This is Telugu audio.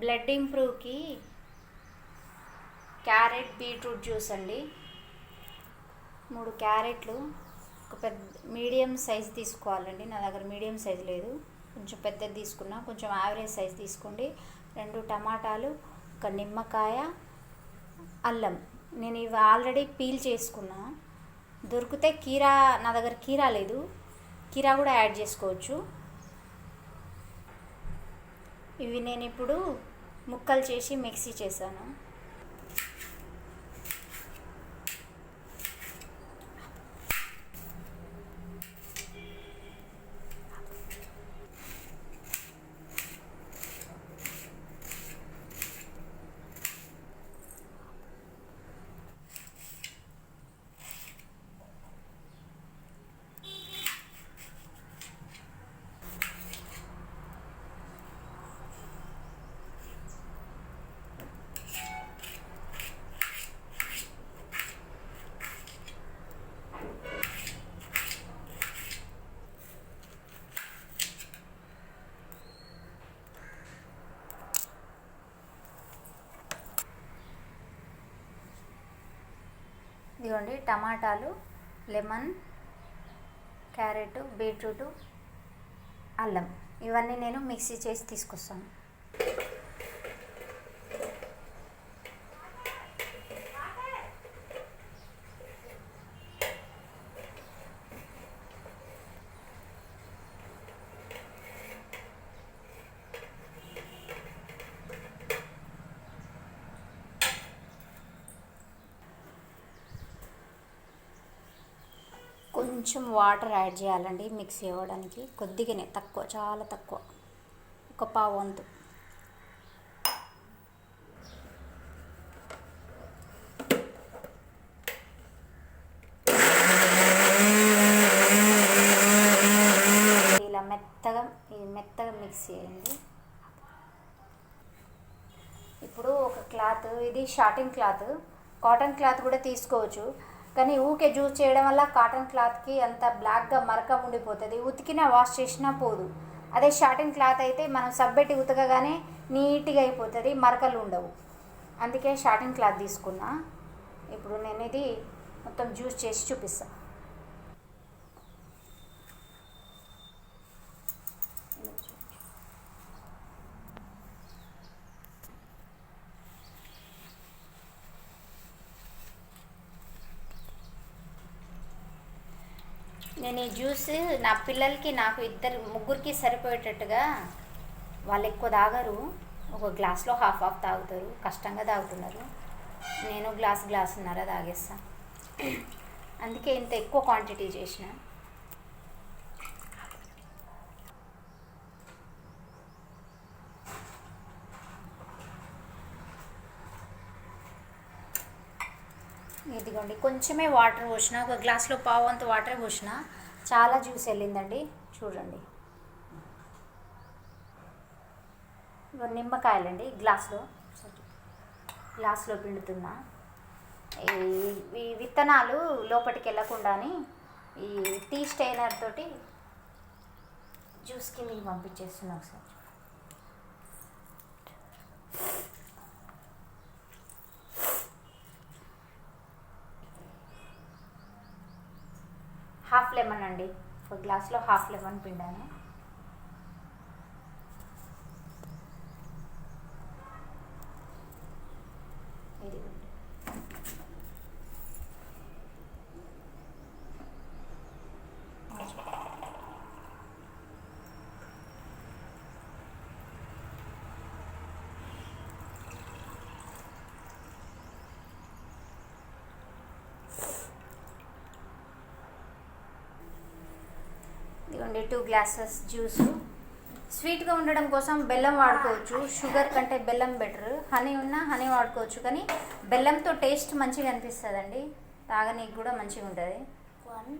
బ్లడ్ ఇంప్రూవ్కి క్యారెట్ బీట్రూట్ జ్యూస్ అండి. మూడు క్యారెట్లు ఒక పెద్ద మీడియం సైజ్ తీసుకోవాలండి. నా దగ్గర మీడియం సైజ్ లేదు. కొంచెం పెద్దది తీసుకున్నా కొంచెం యావరేజ్ సైజ్ తీసుకోండి. రెండు టమాటాలు ఒక నిమ్మకాయ అల్లం. నేను ఇవి ఆల్రెడీ పీల్ చేసుకున్నా. దొరికితే కీరా నా దగ్గర కీరా లేదు. కీరా కూడా యాడ్ చేసుకోవచ్చు. ఇవి నేను ఇప్పుడు ముక్కలు చేసి మిక్సీ చేశాను. ఇదిగోండి టమాటాలు లెమన్ క్యారెట్ బీట్రూట్ అల్లం. ఇవన్నీ నేను మిక్సీ చేసి తీసుకొస్తాను. కొంచెం వాటర్ యాడ్ చేయాలండి మిక్సీ అవ్వడానికి కొద్దిగానే తక్కువ చాలా తక్కువ. ఒక పావు వంతు. ఇలా మెత్తగా ఇది మెత్తగా మిక్స్ చేయండి. ఇప్పుడు ఒక క్లాత్ ఇది షార్టింగ్ క్లాత్. కాటన్ క్లాత్ కూడా తీసుకోవచ్చు. కానీ ఊకే జ్యూస్ చేయడం వల్ల కాటన్ క్లాత్కి అంత బ్లాక్గా మరక ఉండిపోతుంది. ఉతికినా వాష్ చేసినా పోదు. అదే షార్టింగ్ క్లాత్ అయితే మనం సబ్బెట్టి ఉతకగానే నీట్గా అయిపోతుంది మరకలు ఉండవు. అందుకే షార్టింగ్ క్లాత్ తీసుకున్నా. ఇప్పుడు నేను ఇది మొత్తం జ్యూస్ చేసి చూపిస్తా. నేను ఈ జ్యూస్ నా పిల్లలకి నాకు ఇద్దరు ముగ్గురికి సరిపోయేటట్టుగా వాళ్ళు ఎక్కువ తాగరు. ఒక గ్లాస్లో హాఫ్ హాఫ్ తాగుతారు. కష్టంగా తాగుతున్నారు. నేను గ్లాస్ గ్లాసున్నర తాగేస్తా. అందుకే ఇంత ఎక్కువ క్వాంటిటీ చేసిన. ఇదిగోండి కొంచెమే వాటర్ పోసిన ఒక గ్లాస్లో పావు అంత వాటర్ పోసిన. చాలా జ్యూస్ వెళ్ళిందండి. చూడండి. నిమ్మకాయలండి గ్లాస్లో. గ్లాస్లో పిండుతున్నా. ఈ విత్తనాలు లోపలికి వెళ్ళకుండాని ఈ టీ స్టైనర్ తోటి జ్యూస్కి మీకు పంపించేస్తున్నా ఒకసారి. హాఫ్ లెమన్ అండి. ఒక గ్లాస్లో హాఫ్ లెమన్ పిండాను ఇదిగోండి. తీసుకోండి టూ గ్లాసెస్ జ్యూస్ స్వీట్గా ఉండడం కోసం బెల్లం వాడుకోవచ్చు. షుగర్ కంటే బెల్లం బెటర్ హనీ ఉన్నా హనీ వాడుకోవచ్చు. కానీ బెల్లంతో టేస్ట్ మంచిగా అనిపిస్తుందండి. తాగనీకి కూడా మంచిగా ఉంటుంది వన్